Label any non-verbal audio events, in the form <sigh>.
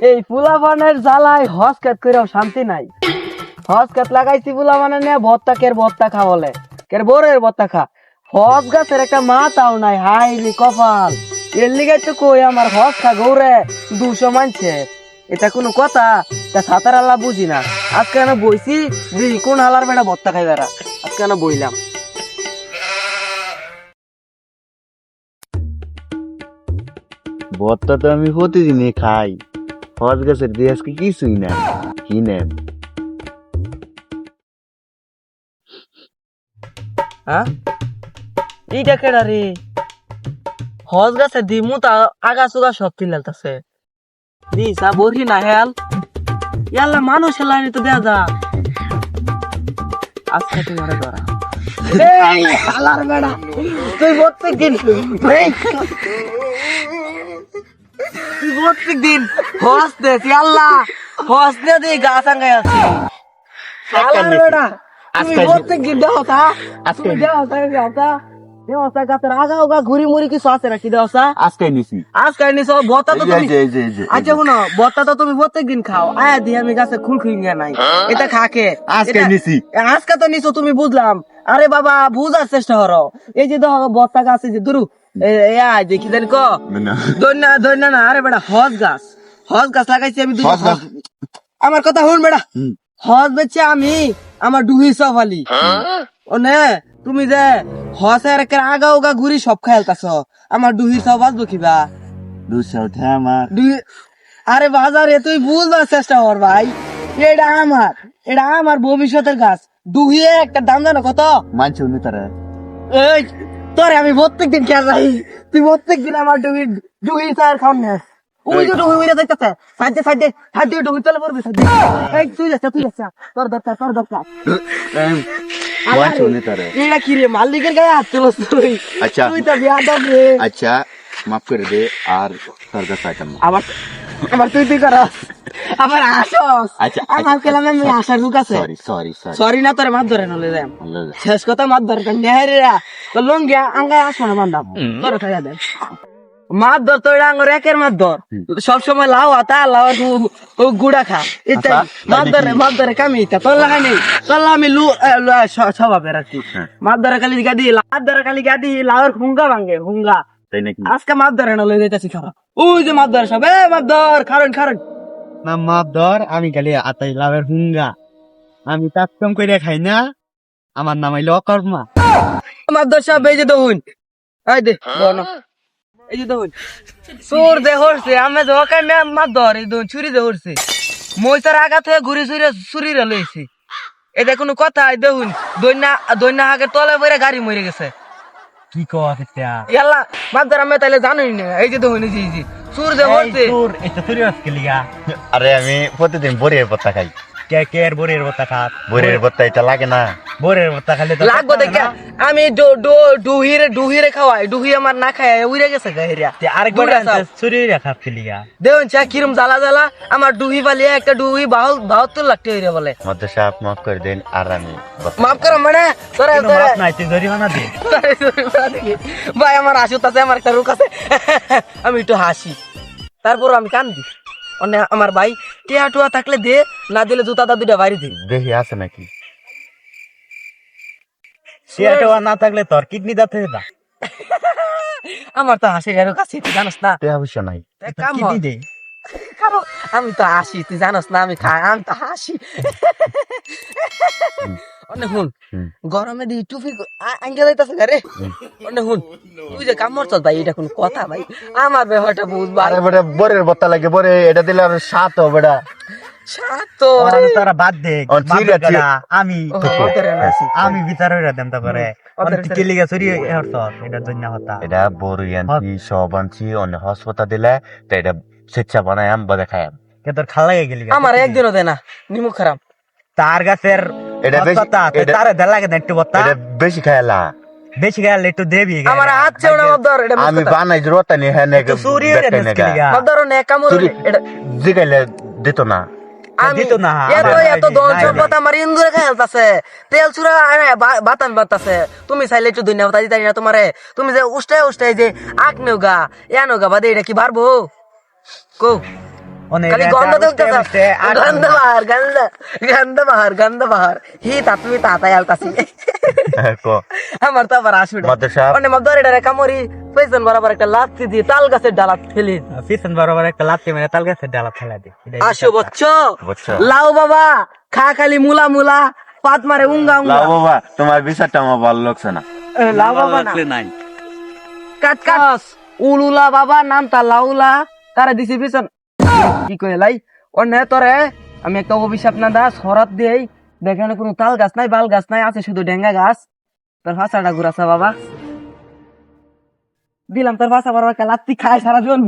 এই ফুলাবানের জ্বালায় হস কাট করেও শান্তি নাই। হস কাট লাগাইছি ফুলাবানে নিয়ে ভত্তা কের ভত্তা খা বলে। কের বোরের ভত্তা খা। হস গাছের একটা মাথাও নাই, হাই রে কপাল। এর লিগে তো কই আমার হস খা গৌরে, দুশো মানছে এটা কোনো কথা, তা সাঁতার আল্লাহ বুঝি না। আজকে আমি বইছি দিদি কোন হালার বেটা ভত্তা খাই বেড়া আজকে আমি বইলাম। ভর্তা তো আমি প্রতিদিনই খাই। হজ গাছের দিয়ে আজকে কিছুই না কি নেন? হ্যাঁ এইটা কেডা রে? হজ গাছে দিমু তা আগা সুগা সব ফিলালতাছে দি সা বরি না হেল ইয়াল্লা মানুষ হেলানি তো দেয়া যা। আজকে তোমার ধরা। এই হালার বেড়া। তুই প্রত্যেক দিন এই, তুই প্রত্যেক দিন হস দে আল্লাহ হস দি আছে তুমি প্রত্যেক দিন তা তুমি তা তা ঘুরি মুড়ি কিছু আছে নাকি আজকে নিছি বতা তো তুমি আচ্ছা শুনো তো খাও। আয়া দিয়ে আমি গাছে খুল খুল নাই। এটা খাকে। আজকে নিছি। আজকে তো নিছো তুমি বুঝলাম। আরে বাবা বুঝার চেষ্টা করো। এই যে দেখো বত্তা গাছ যে দুরু দেখি জানি ক? না। দৈন্যা দৈন্যা না আরে বেটা হজ গাছ। হজ গাছ লাগাইছি আমি দুই আমার কথা শুন বেটা। হুম। হজ বেচে আমি আমার ডুহি সফালি ও নে তুমি যে হসের আগা উগা ঘুরি সব খেলতাছ আমার ডুহি সব বাজবো কিবা দুশো উঠে আমার। আরে বাজারে তুই বুঝবার চেষ্টা কর ভাই। এটা আমার এটা আমার ভবিষ্যতের গাছ। দুহিয়ে একটা দাম জানো কত? মানছে উনি তারা। এই তোরে আমি প্রত্যেক দিন খেয়াল রাখি। তুই প্রত্যেক দিন আমার ডুবি ডুবি চার খাওন না ওই যে ডুবি উড়ে যাইতেছে। সাইডে সাইডে সাইডে ডুবি চলে পড়বি সাইডে এই তুই যাচ্ছে তুই যাচ্ছে তোর দরকার তোর দরকার। মানছে উনি তারা। এটা কি রে মালিকের গায়ে হাত তুলস তুই? আচ্ছা। তুই তো বিয়াদব রে। আচ্ছা মাফ করে দে আর তোর কাছে আইতাম আবার আবার তুই তুই কর আবার আসস। আচ্ছা, আমার কেলামে আমি আসার মুখ আছে। সরি সরি সরি সরি না তোরে মাত ধরে নলে দেম শেষ কথা মাত ধরে কেন? নেহারিরা তো লঙ্গিয়া আঙ্গায় আসো না বান্দাম তোরে থাকা দেন মাত ধর তো এটা আঙ্গর একের মাত ধর। সব সময় লাউ আতা লাউ ও গুড়া খা। এটা আচ্ছা, তাই ধরে? মাত ধরে কামি ইতা। তোর লাগা নেই। তোর আমি লু এ, লু, এ, স- স্বভাবের আর কি। হ্যাঁ। মাত ধরে খালি গাদি মাত ধরে খালি গাদি লাউর হুঙ্গা ভাঙ্গে হুঙ্গা। তাই নাকি? আজকে মাত ধরে নলে যাইতাছি খাওয়া। ওই যে মাত ধরে সব এ ধর কারণ কারণ না মাপ ধর আমি খালি আতাই লাভের হুঙ্গা। আমি তাৎকম করে খাই না আমার নাম হইল অকর্মা। মাত ধর সব এই যে দহুন। এই দে বন এই যে দহুন। সুর দে হরছে আমি যে ওকাই মে মাত ধর এই দহুন ছুরি দে হরছে। মইসার আঘাত হয়ে ঘুরি ছুরি ছুরি রে লইছি। এটা কোনো কথা দেখুন দৈন্যা দৈন্যা আগে তলে পড়ে গাড়ি মরে গেছে। কি এটা ইয়াল্লা আমি তাইলে জানোই না এই যে তো হইনি যে জি সুর যে হরছে সুর এটা তুই আজকে লিগা। আরে আমি প্রতিদিন বরের পাতা খাই। কে কে এর বরের পাতা খাত বরের পাতা এটা লাগে না। বরের বত্তা খালি তো লাগবো দেখে আমি ডুহিরে ডুহিরে খাওয়াই ডুহি আমার না খায় উইরে গেছে গাহিরিয়া আরেক দুইটা বড় সাপ। চুরি লিগা দেখুন চা কিরম জ্বালা জ্বালা আমার ডুহি একটা ডুহি বাহু বাহাত্তর লাখ টাকা হইরে বলে। মধ্যে সাপ মাফ করে দেন আর আমি মাফ করো মানে তোরা তোরা নাই তুই জরিমানা দে। <laughs> ভাই আমার হাসি আছে আমার একটা রুক আছে। <laughs> আমি একটু হাসি। তারপর আমি কান্দি। অন্য আমার ভাই টিয়া টুয়া থাকলে দে না দিলে জুতা দা দুটা বাইরে দে দেখি আছে নাকি? না থাকলে তোর কিডনি দাতে না আমার তো হাসি এর কাছে তুই জানোস না। পয়সা নাই। কিডনি দে। কারণ আমি তো হাসি তুই জানোস না আমি খাই আমি তো হাসি। অনেক হুন গরমে দি টুপি আঙ্গে যাইতাছে ঘরে অনেক হুন তুই যে কাম মরছস ভাই এটা কোন কথা ভাই। আমার ব্যাপারটা বুঝবা আরে বরের বত্তা লাগে বরে এটা দিলে আর সাত হবে তারা বাদ দে। আমি। আমি বিচার হইরা তারপরে। চুরি এটা জন্য হতা। এটা অন্য দিলে তো এটা স্বেচ্ছা বানায় আম বাদে খাই কে তোর খালা গেলি আমার একদিনও দে না নিমু খারাপ। তার গাছের এটা বেশি- তারে না একটু বত্তা এটা বেশি খাইলা। বেশি গেলে একটু দেবি আমার হাত না মদর এটা আমি বানাই জরুরত নেই হ্যাঁ একটু চুরি। মদর নে কামড় এটা জিগাইলে দিত না। আমি দিত এত এত নাই, সম্পদ আমার ইন্দুরে খেলতাছে তেল চুরা আরে বা- বাতান বাতাছে তুমি চাইলে একটু দুনিয়া বাতাই দিতাই না তোমারে। তুমি যে উষ্টায় উষ্টায় যে আক নেও এ নৌগা বাদে এটা কি পারব কো আমার তো আবার আসবে কামড়ি পেছন বরাবর একটা তাল গাছের ডালা ফেলি পিছন বরাবর একটা তাল গাছের ডালা ফেলা দি আসো বচ্চো লাউ বাবা খা খালি মুলা মুলা পাত মারে উঙ্গা উঙ্গা লাও বাবা তোমার বিচারটা আমার ভালো লাগছে না লাউ বাবা না নাই কাট কাট উলুলা বাবা নাম তা লাউলা তারা দিছি পিছন কি কই লাই অনে তোরে আমি একটা অভিশাপ না দাস, হরাত দেই। দেখে না কোনো তাল গাছ নাই, বাল গাছ নাই, আছে শুধু ডেঙ্গা গাছ। তোর ভাষাটা ঘুরাছা বাবা। দিলাম তোর ভাষা বড় একটা লাত্তি খায় সারা জীবন